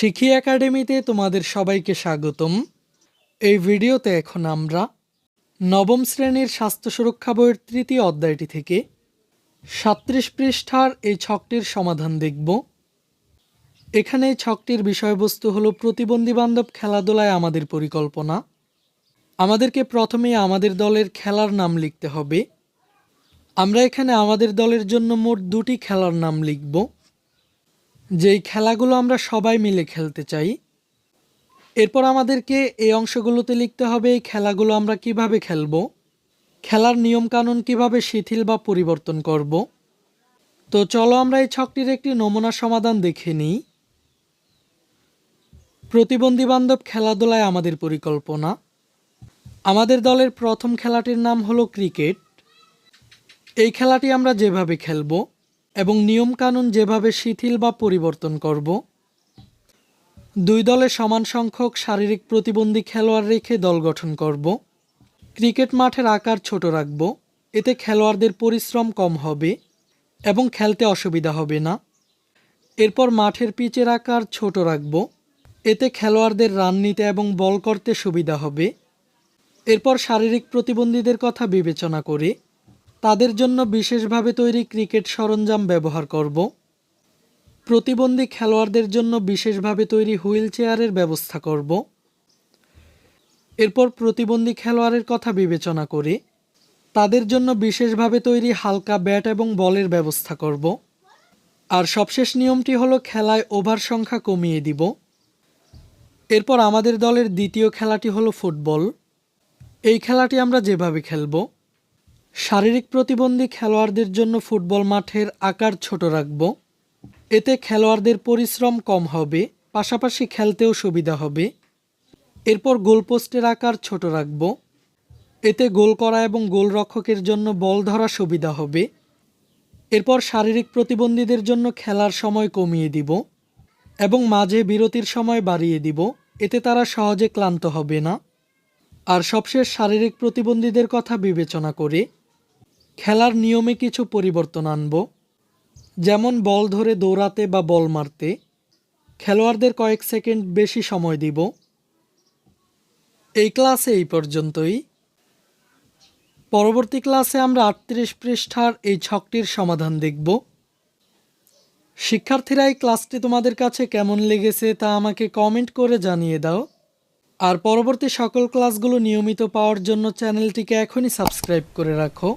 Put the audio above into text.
শিখি একাডেমিতে তোমাদের সবাইকে স্বাগতম। এই ভিডিওতে এখন আমরা নবম শ্রেণির স্বাস্থ্য সুরক্ষা বইয়ের তৃতীয় অধ্যায়টি থেকে সাত্রিশ পৃষ্ঠার এই ছকটির সমাধান দেখব। এখানে ছকটির বিষয়বস্তু হলো প্রতিবন্ধী বান্ধব খেলাধুলায় আমাদের পরিকল্পনা। আমাদেরকে প্রথমে আমাদের দলের খেলার নাম লিখতে হবে। আমরা এখানে আমাদের দলের জন্য মোট দুটি খেলার নাম লিখব। যেই খেলাগুলো আমরা সবাই মিলে খেলতে চাই, এরপর আমাদেরকে এই অংশগুলোতে লিখতে হবে এই খেলাগুলো আমরা কীভাবে খেলব, খেলার নিয়মকানুন কীভাবে শিথিল বা পরিবর্তন করব। তো চলো আমরা এই ছকটির একটি নমুনা সমাধান দেখে নিই। প্রতিবন্ধী বান্ধব খেলাধুলায় আমাদের পরিকল্পনা। আমাদের দলের প্রথম খেলাটির নাম হলো ক্রিকেট। এই খেলাটি আমরা যেভাবে খেলব এবং নিয়মকানুন যেভাবে শিথিল বা পরিবর্তন করব। দুই দলে সমান সংখ্যক শারীরিক প্রতিবন্ধী খেলোয়াড় রেখে দল গঠন করব। ক্রিকেট মাঠের আকার ছোট রাখব। এতে খেলোয়াড়দের পরিশ্রম কম হবে এবং খেলতে অসুবিধা হবে না। এরপর মাঠের পিচের আকার ছোট রাখব। এতে খেলোয়াড়দের রান নিতে এবং বল করতে সুবিধা হবে। এরপর শারীরিক প্রতিবন্ধীদের কথা বিবেচনা করে তাদের জন্য বিশেষভাবে তৈরি ক্রিকেট সরঞ্জাম ব্যবহার করব। প্রতিবন্ধী খেলোয়াড়দের জন্য বিশেষভাবে তৈরি হুইল চেয়ারের ব্যবস্থা করব। এরপর প্রতিবন্ধী খেলোয়াড়ের কথা বিবেচনা করে তাদের জন্য বিশেষভাবে তৈরি হালকা ব্যাট এবং বলের ব্যবস্থা করব। আর সবশেষ নিয়মটি হলো খেলায় ওভার সংখ্যা কমিয়ে দিব। এরপর আমাদের দলের দ্বিতীয় খেলাটি হলো ফুটবল। এই খেলাটি আমরা যেভাবে খেলব শারীরিক প্রতিবন্ধী খেলোয়াড়দের জন্য ফুটবল মাঠের আকার ছোট রাখব। এতে খেলোয়াড়দের পরিশ্রম কম হবে, পাশাপাশি খেলতেও সুবিধা হবে। এরপর গোলপোস্টের আকার ছোট রাখব। এতে গোল করা এবং গোলরক্ষকের জন্য বল ধরা সুবিধা হবে। এরপর শারীরিক প্রতিবন্ধীদের জন্য খেলার সময় কমিয়ে দিব এবং মাঝে বিরতির সময় বাড়িয়ে দিব। এতে তারা সহজে ক্লান্ত হবে না। আর সবশেষ শারীরিক প্রতিবন্ধীদের কথা বিবেচনা করে খেলার নিয়মে কিছু পরিবর্তন আনব। যেমন বল ধরে দৌড়াতে বা বল মারতে। খেলোয়াড়দের কয়েক সেকেন্ড বেশি সময় দিব। এই ক্লাসে এই পর্যন্তই। পরবর্তী ক্লাসে আমরা আটত্রিশ পৃষ্ঠার এই ছকটির সমাধান দেখব। শিক্ষার্থীরা এই ক্লাসটি তোমাদের কাছে কেমন লেগেছে তা আমাকে কমেন্ট করে জানিয়ে দাও। আর পরবর্তী সকল ক্লাসগুলো নিয়মিত পাওয়ার জন্য চ্যানেলটিকে এখনই সাবস্ক্রাইব করে রাখো।